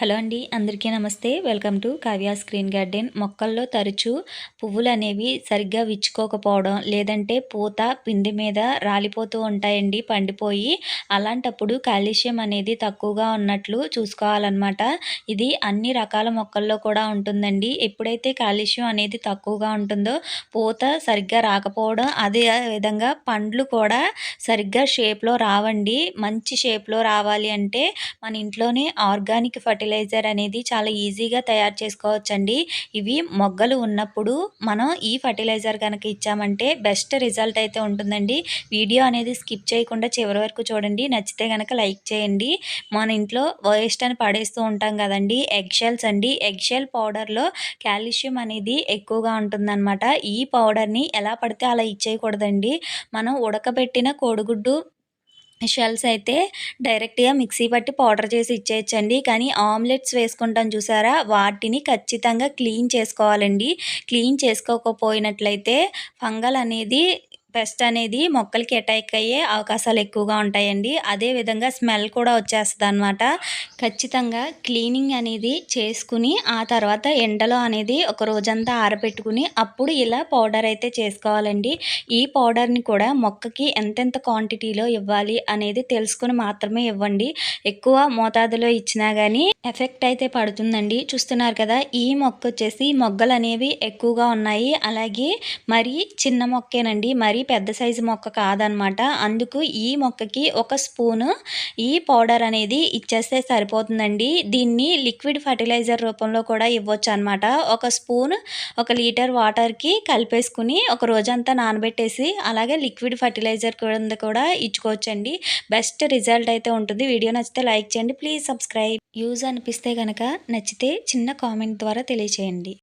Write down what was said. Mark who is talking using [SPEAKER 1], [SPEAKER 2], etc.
[SPEAKER 1] Hello అండి అందరికీ నమస్తే. Welcome to Kavya screen garden. మొక్కల్లో తరచూ పువ్వులు అనేవి సరిగ్గా విచ్చుకోకపోవడం లేదంటే పూత పిండి మీద రాలిపోతూ ఉంటాయండి పండిపోయి. అలాంటప్పుడు కాల్షియం అనేది తక్కువగా ఉన్నట్లు చూసుకోవాలన్నమాట. ఇది అన్ని రకాల మొక్కల్లో కూడా ఉంటుందండి. ఎప్పుడైతే కాల్షియం అనేది తక్కువగా ఉంటుందో పూత సరిగ్గా రాకపోవడం అదే విధంగా పండ్లు కూడా సరిగ్గా షేప్లో రావండి. మంచి షేప్లో రావాలి అంటే మన ఇంట్లోనే ఆర్గానిక్ ఫర్టిలైజర్ ఫర్టిలైజర్ అనేది చాలా ఈజీగా తయారు చేసుకోవచ్చండి. ఇవి మొగ్గలు ఉన్నప్పుడు మనం ఈ ఫర్టిలైజర్ కనుక ఇచ్చామంటే బెస్ట్ రిజల్ట్ అయితే ఉంటుందండి. వీడియో అనేది స్కిప్ చేయకుండా చివరి వరకు చూడండి. నచ్చితే కనుక లైక్ చేయండి. మన ఇంట్లో వేస్ట్ అని పడేస్తూ ఉంటాం కదండి. ఎగ్ షెల్స్ అండి. ఎగ్ షెల్ పౌడర్లో కాల్షియం అనేది ఎక్కువగా ఉంటుందన్నమాట. ఈ పౌడర్ని ఎలా పడితే అలా ఇచ్చేయకూడదండి. మనం ఉడకబెట్టిన కోడిగుడ్డు షెల్స్ అయితే డైరెక్ట్గా మిక్సీ పట్టి పౌడర్ చేసి ఇచ్చేయచ్చండి. కానీ ఆమ్లెట్స్ వేసుకుంటాం చూసారా? వాటిని ఖచ్చితంగా క్లీన్ చేసుకోవాలండి. క్లీన్ చేసుకోకపోయినట్లయితే ఫంగల్ అనేది పెస్ట్ అనేది మొక్కలకి అటాక్ అయ్యే అవకాశాలు ఎక్కువగా ఉంటాయండి. అదేవిధంగా స్మెల్ కూడా వచ్చేస్తుంది అనమాట ఖచ్చితంగా క్లీనింగ్ అనేది చేసుకుని ఆ తర్వాత ఎండలో అనేది ఒక రోజంతా ఆరబెట్టుకుని అప్పుడు ఇలా పౌడర్ అయితే చేసుకోవాలండి. ఈ పౌడర్ని కూడా మొక్కకి ఎంతెంత క్వాంటిటీలో ఇవ్వాలి అనేది తెలుసుకుని మాత్రమే ఇవ్వండి. ఎక్కువ మోతాదులో ఇచ్చినా కానీ ఎఫెక్ట్ అయితే పడుతుందండి. చూస్తున్నారు కదా ఈ మొక్క వచ్చేసి మొగ్గలు అనేవి ఎక్కువగా ఉన్నాయి. అలాగే మరి చిన్న మొక్కేనండి. మరి మరీ పెద్ద సైజు మొక్క కాదనమాట. అందుకు ఈ మొక్కకి ఒక స్పూను ఈ పౌడర్ అనేది ఇచ్చేస్తే సరిపోతుందండి. దీన్ని లిక్విడ్ ఫర్టిలైజర్ రూపంలో కూడా ఇవ్వచ్చు అనమాట ఒక స్పూన్ ఒక లీటర్ వాటర్కి కలిపేసుకుని ఒక రోజంతా నానబెట్టేసి అలాగే లిక్విడ్ ఫర్టిలైజర్ కింద కూడా ఇచ్చుకోవచ్చండి. బెస్ట్ రిజల్ట్ అయితే ఉంటుంది. వీడియో నచ్చితే లైక్ చేయండి. Please subscribe. యూజ్ అనిపిస్తే కనుక నచ్చితే చిన్న కామెంట్ ద్వారా తెలియచేయండి.